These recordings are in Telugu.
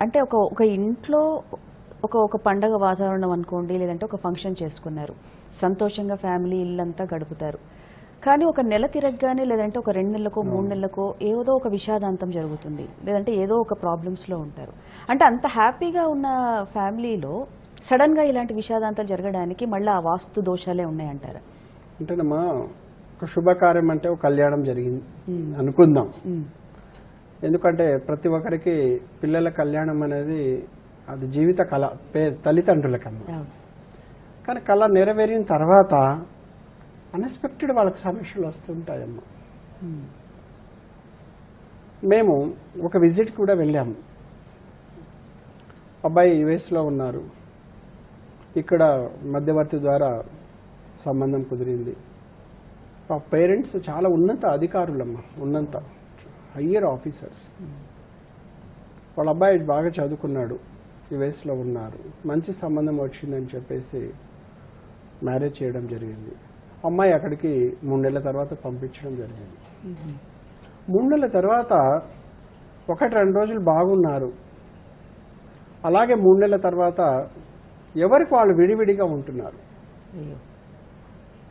అంటే ఒక ఒక ఇంట్లో ఒక ఒక పండగ వాతావరణం అనుకోండి లేదంటే ఒక ఫంక్షన్ చేసుకున్నారు. సంతోషంగా ఫ్యామిలీ ఇల్లంతా గడుపుతారు. కానీ ఒక నెల తిరగగానే లేదంటే ఒక రెండు నెలలకో మూడు నెలలకో ఏదో ఒక విషాదాంతం జరుగుతుంది. లేదంటే ఏదో ఒక ప్రాబ్లమ్స్లో ఉంటారు. అంటే అంత హ్యాపీగా ఉన్న ఫ్యామిలీలో సడన్గా ఇలాంటి విషాదాంతాలు జరగడానికి మళ్ళీ ఆ వాస్తు దోషాలే ఉన్నాయంటారా? అంటేనమ్మా ఒక శుభకార్యం అంటే ఒక కళ్యాణం జరిగింది. అనుకుందాం. ఎందుకంటే ప్రతి ఒక్కరికి పిల్లల కళ్యాణం అనేది అది జీవిత కళ పే తల్లిదండ్రులకమ్మా అవును. కానీ కళ నెరవేరిన తర్వాత అన్ఎక్స్పెక్టెడ్ వాళ్ళకి సమస్యలు వస్తుంటాయమ్మా. మేము ఒక విజిట్ కూడా వెళ్ళాము. అబ్బాయి యుఎస్లో ఉన్నారు. ఇక్కడ మధ్యవర్తి ద్వారా సంబంధం కుదిరింది. ఆ పేరెంట్స్ చాలా ఉన్నత అధికారులమ్మా ఉన్నత. Higher officers. వాళ్ళ అబ్బాయి బాగా చదువుకున్నాడు. యుఎస్లో ఉన్నారు. మంచి సంబంధం వచ్చిందని చెప్పేసి మ్యారేజ్ చేయడం జరిగింది. అమ్మాయి అక్కడికి మూడు నెలల తర్వాత పంపించడం జరిగింది. ఉమ్, మూడు నెలల తర్వాత ఒకటి రెండు రోజులు బాగున్నారు. అలాగే మూడు నెలల తర్వాత ఎవరికి వాళ్ళు విడివిడిగా ఉంటున్నారు.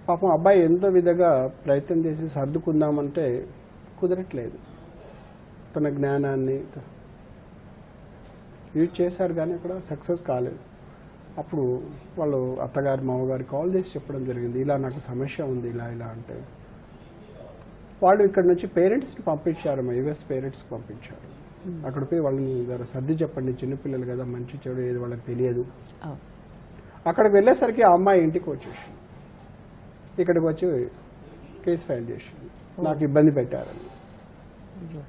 పాపం అబ్బాయి ఎంతో విధంగా ప్రయత్నం చేసి సర్దుకుందామంటే కుదరట్లేదు. తన జ్ఞానాన్ని యూజ్ చేశారు కానీ అక్కడ సక్సెస్ కాలేదు. అప్పుడు వాళ్ళు అత్తగారి మామగారి కాల్ చేసి చెప్పడం జరిగింది ఇలా నాకు సమస్య ఉంది ఇలా ఇలా అంటే. వాళ్ళు ఇక్కడ నుంచి పేరెంట్స్ని పంపించారు మా యుఎస్ పేరెంట్స్కి పంపించారు. అక్కడ పోయి వాళ్ళని జర సర్ది చెప్పండి చిన్నపిల్లలు కదా మంచి చెడు ఏది వాళ్ళకి తెలియదు. అవును. అక్కడికి వెళ్ళేసరికి ఆ అమ్మాయి ఇంటికి వచ్చేసింది. ఇక్కడికి వచ్చి కేసు ఫైల్ చేసింది. నాకు ఇబ్బంది పెట్టారని అయ్యో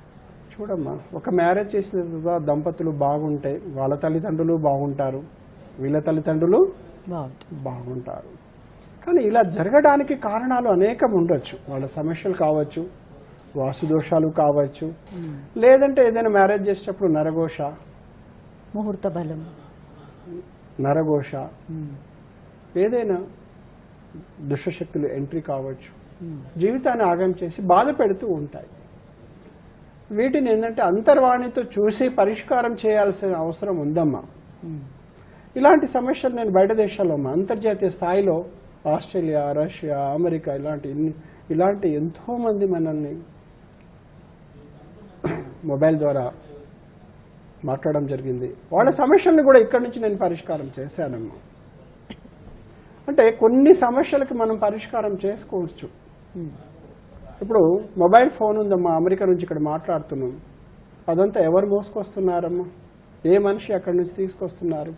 చూడమ్మా ఒక మ్యారేజ్ చేసిన తర్వాత దంపతులు బాగుంటే వాళ్ళ తల్లిదండ్రులు బాగుంటారు వీళ్ళ తల్లిదండ్రులు బాగుంటారు. కానీ ఇలా జరగడానికి కారణాలు అనేకం ఉండొచ్చు. వాళ్ళ సమస్యలు కావచ్చు వాస్తు దోషాలు కావచ్చు ఉమ్, లేదంటే ఏదైనా మ్యారేజ్ చేసేటప్పుడు నరఘోష ముహూర్త బలం. నరఘోష ఉమ్, ఏదైనా దుష్టశక్తులు ఎంట్రీ కావచ్చు ఉమ్, జీవితాన్ని ఆగం చేసి బాధ పెడుతూ ఉంటాయి. వీటిని ఏంటంటే అంతర్వాణితో చూసి పరిష్కారం చేయాల్సిన అవసరం ఉందమ్మా. ఉమ్, ఇలాంటి సమస్యలు నేను బయట దేశాల్లో అమ్మా అంతర్జాతీయ స్థాయిలో ఆస్ట్రేలియా రష్యా అమెరికా ఇలాంటి ఇలాంటి ఎంతో మంది మనల్ని మొబైల్ ద్వారా మాట్లాడడం జరిగింది. వాళ్ళ సమస్యల్ని కూడా ఇక్కడి నుంచి నేను పరిష్కారం చేశానమ్మా. అంటే కొన్ని సమస్యలకి మనం పరిష్కారం చేసుకోవచ్చు. ఉమ్, ఇప్పుడు మొబైల్ ఫోన్ ఉందమ్మా అమెరికా నుంచి ఇక్కడ మాట్లాడుతున్నాం. అదంతా ఎవరు మోసుకొస్తున్నారమ్మా? ఏ మనిషి అక్కడి నుంచి తీసుకొస్తున్నారు?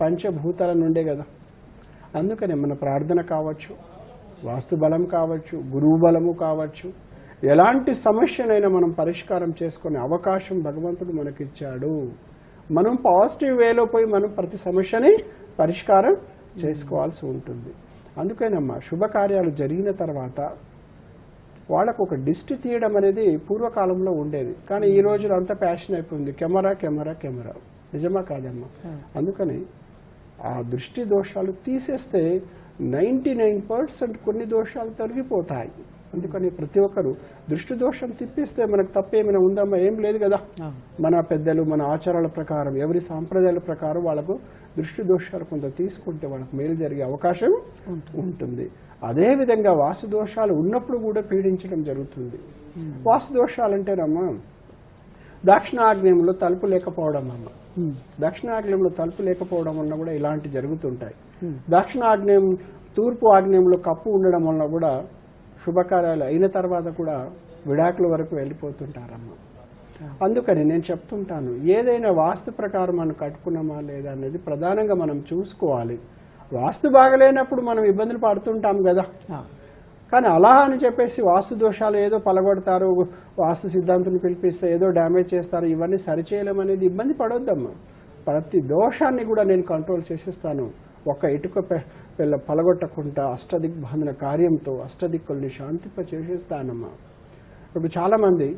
పంచభూతాల నుండే కదా. అందుకనే మన ప్రార్థన కావచ్చు వాస్తు బలం కావచ్చు గురువు బలము కావచ్చు ఎలాంటి సమస్యనైనా మనం పరిష్కారం చేసుకునే అవకాశం భగవంతుడు మనకిచ్చాడు. మనం పాజిటివ్ వేలో పోయి మనం ప్రతి సమస్యని పరిష్కారం చేసుకోవాల్సి ఉంటుంది. అందుకేనమ్మా శుభకార్యాలు జరిగిన తర్వాత వాళ్ళకు ఒక దిష్టి తీయడం అనేది పూర్వకాలంలో ఉండేది. కానీ ఈ రోజులో అంత ప్యాషన్ అయిపోయింది. Camera camera camera. నిజమా కాదమ్మా? అందుకని ఆ దృష్టి దోషాలు తీసేస్తే నైంటీ నైన్ పర్సెంట్ కొన్ని దోషాలు తొలగిపోతాయి. అందుకని ప్రతి ఒక్కరు దృష్టి దోషం తిప్పిస్తే మనకు తప్పేమైనా ఉందమ్మా? ఏం లేదు కదా. మన పెద్దలు మన ఆచారాల ప్రకారం ఎవరి సాంప్రదాయాల ప్రకారం వాళ్ళకు దృష్టి దోషాలు కొంత తీసుకుంటే వాళ్ళకు మేలు జరిగే అవకాశం ఉంటుంది. అదే విధంగా వాసు దోషాలు ఉన్నప్పుడు కూడా పీడించడం జరుగుతుంది. వాసు దోషాలు అంటేనమ్మా దక్షిణాగ్నేయంలో తలుపు లేకపోవడం అమ్మ. దక్షిణాగ్నేయంలో తలుపు లేకపోవడం వల్ల కూడా ఇలాంటి జరుగుతుంటాయి. దక్షిణాగ్నేయం తూర్పు ఆగ్నేయంలో కప్పు ఉండడం వల్ల కూడా శుభకార్యాలు అయిన తర్వాత కూడా విడాకుల వరకు వెళ్ళిపోతుంటారమ్మ. అందుకని నేను చెప్తుంటాను ఏదైనా వాస్తు ప్రకారం మనం కట్టుకున్నామా లేదా అనేది ప్రధానంగా మనం చూసుకోవాలి. వాస్తు బాగలేనప్పుడు మనం ఇబ్బందులు పడుతుంటాం కదా. కానీ అలా అని చెప్పేసి వాస్తు దోషాలు ఏదో పలగొడతారు వాస్తు సిద్ధాంతుని పిలిపిస్తే ఏదో డ్యామేజ్ చేస్తారు ఇవన్నీ సరిచేయలేం అనేది ఇబ్బంది పడొద్దమ్మా. ప్రతి దోషాన్ని కూడా నేను కంట్రోల్ చేసేస్తాను. ఒక ఇటుక పిల్ల పలగొట్టకుండా అష్టదిగ్బంధన కార్యంతో అష్టదిక్కుల్ని శాంతింప చేసేస్తానమ్మా ఇప్పుడు చాలామంది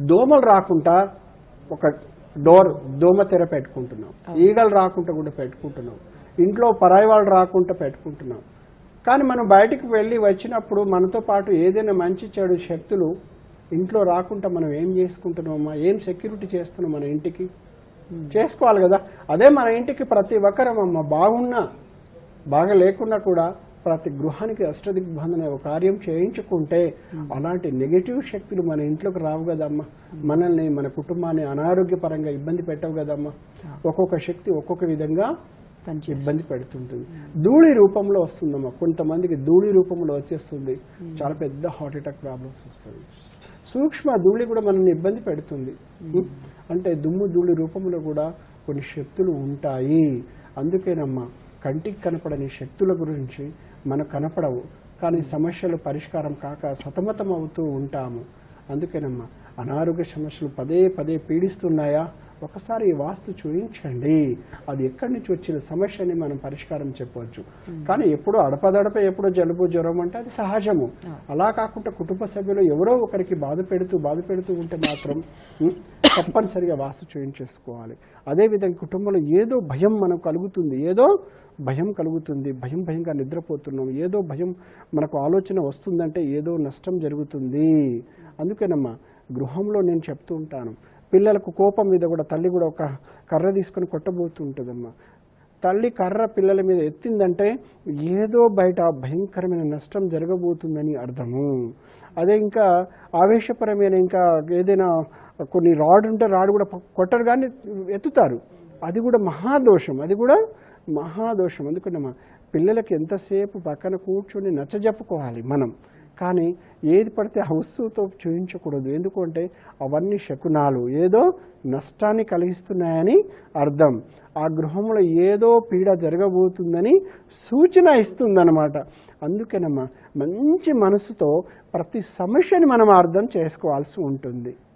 దోమలు రాకుండా ఒక డోర్ దోమ తెర పెట్టుకుంటున్నాం. ఈగలు రాకుండా కూడా పెట్టుకుంటున్నాం. ఇంట్లో పరాయి వాళ్ళు రాకుండా పెట్టుకుంటున్నాం. కానీ మనం బయటికి వెళ్ళి వచ్చినప్పుడు మనతో పాటు ఏదైనా మంచి చెడు శక్తులు ఇంట్లో రాకుండా మనం ఏం చేసుకుంటున్నామమ్మా? ఏం సెక్యూరిటీ చేస్తున్నాం మన ఇంటికి? చేసుకోవాలి కదా. అదే మన ఇంటికి ప్రతి ఒక్కరమమ్మ బాగున్నా బాగా లేకున్నా కూడా ప్రతి గృహానికి అష్టదిగ్బంధన ఒక కార్యం చేయించుకుంటే అలాంటి నెగటివ్ శక్తులు మన ఇంట్లోకి రావు కదమ్మా. మనల్ని మన కుటుంబాన్ని అనారోగ్యపరంగా ఇబ్బంది పెట్టవు కదమ్మా. ఒక్కొక్క శక్తి ఒక్కొక్క విధంగా ఇబ్బంది పెడుతుంటుంది. ధూళి రూపంలో వస్తుందమ్మా. కొంతమందికి ధూళి రూపంలో వచ్చేస్తుంది. చాలా పెద్ద హార్ట్ అటాక్ ప్రాబ్లమ్స్ వస్తుంది సూక్ష్మ ధూళి కూడా మనల్ని ఇబ్బంది పెడుతుంది. అంటే దుమ్ము ధూళి రూపంలో కూడా కొన్ని శక్తులు ఉంటాయి. అందుకేనమ్మా కంటికి కనపడని శక్తుల గురించి మనకు కనపడవు. కానీ సమస్యలు పరిష్కారం కాక సతమతం అవుతూ ఉంటాము. అందుకేనమ్మా అనారోగ్య సమస్యలు పదే పదే పీడిస్తున్నాయా? ఒకసారి ఈ వాస్తు చూపించండి. అది ఎక్కడి నుంచి వచ్చిన సమస్యని మనం పరిష్కారం చెప్పవచ్చు. కానీ ఎప్పుడో అడపదడప ఎప్పుడో జలుబు జ్వరం అంటే అది సహజము. అలా కాకుండా కుటుంబ సభ్యులు ఎవరో ఒకరికి బాధ పెడుతూ బాధ పెడుతూ ఉంటే మాత్రం తప్పనిసరిగా వాస్తు చేయించేసుకోవాలి అదేవిధంగా కుటుంబంలో ఏదో భయం మనకు కలుగుతుంది ఏదో భయం కలుగుతుంది భయం భయంగా నిద్రపోతున్నాం ఏదో భయం మనకు ఆలోచన వస్తుందంటే ఏదో నష్టం జరుగుతుంది. అందుకేనమ్మా గృహంలో నేను చెప్తూ ఉంటాను పిల్లలకు కోపం మీద కూడా తల్లి కూడా ఒక కర్ర తీసుకొని కొట్టబోతుంటుందమ్మా. తల్లి కర్ర పిల్లల మీద ఎత్తిందంటే ఏదో బయట భయంకరమైన నష్టం జరగబోతుందని అర్థము. అదే ఇంకా ఆవేశపరమైన ఇంకా ఏదైనా కొన్ని రాడ్ ఉంటే రాడ్ కూడా కొట్టరు కానీ ఎత్తుతారు. అది కూడా మహాదోషం. అది కూడా మహాదోషం. అందుకనమ్మా పిల్లలకి ఎంతసేపు పక్కన కూర్చొని నచ్చజెప్పుకోవాలి మనం. కానీ ఏది పడితే ఆ వస్తువుతో చూపించకూడదు. ఎందుకంటే అవన్నీ శకునాలు. ఏదో నష్టాన్ని కలిగిస్తున్నాయని అర్థం. ఆ గృహంలో ఏదో పీడ జరగబోతుందని సూచన ఇస్తుందన్నమాట. అందుకేనమ్మా మంచి మనసుతో ప్రతి సమస్యని మనం అర్థం చేసుకోవాల్సి ఉంటుంది.